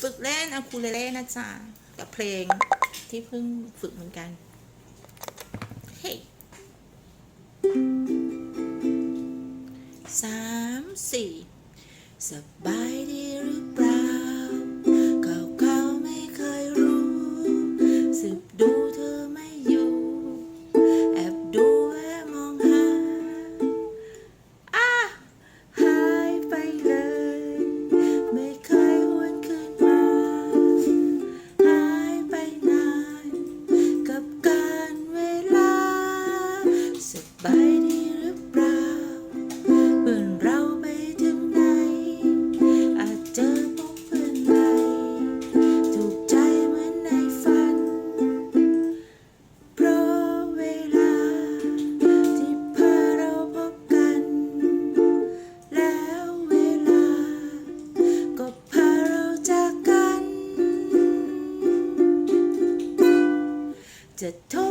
ฝึกเล่นอะคูเลเล่นะจ๊ะกับเพลงที่เพิ่งฝึกเหมือนกัน เฮ้ยสามสี่สบายดีหรือเปล่า สบายดีหรือเปล่าเพื่อนเราไปถึงไหน อาจเจอพบเพื่อนใหม่ถูกใจเหมือนในฝัน เพราะเวลาที่พาเราพบกัน แล้วเวลา ก็พาเราจากกัน จะโทร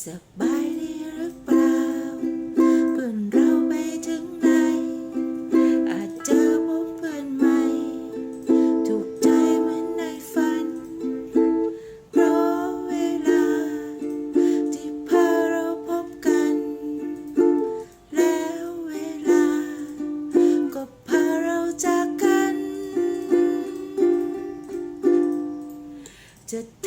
สบายดีหรือเปล่าเพื่อนเราไปถึงไหน อาจเจอพบเพื่อนใหม่ ถูกใจเหมือนในฝัน เพราะเวลา ที่พาเราพบกัน แล้วเวลา ก็พาเราจากกัน จะท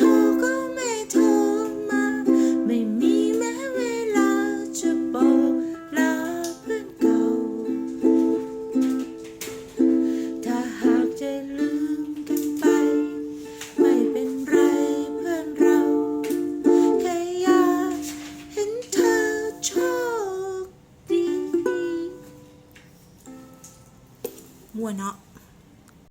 mua nó.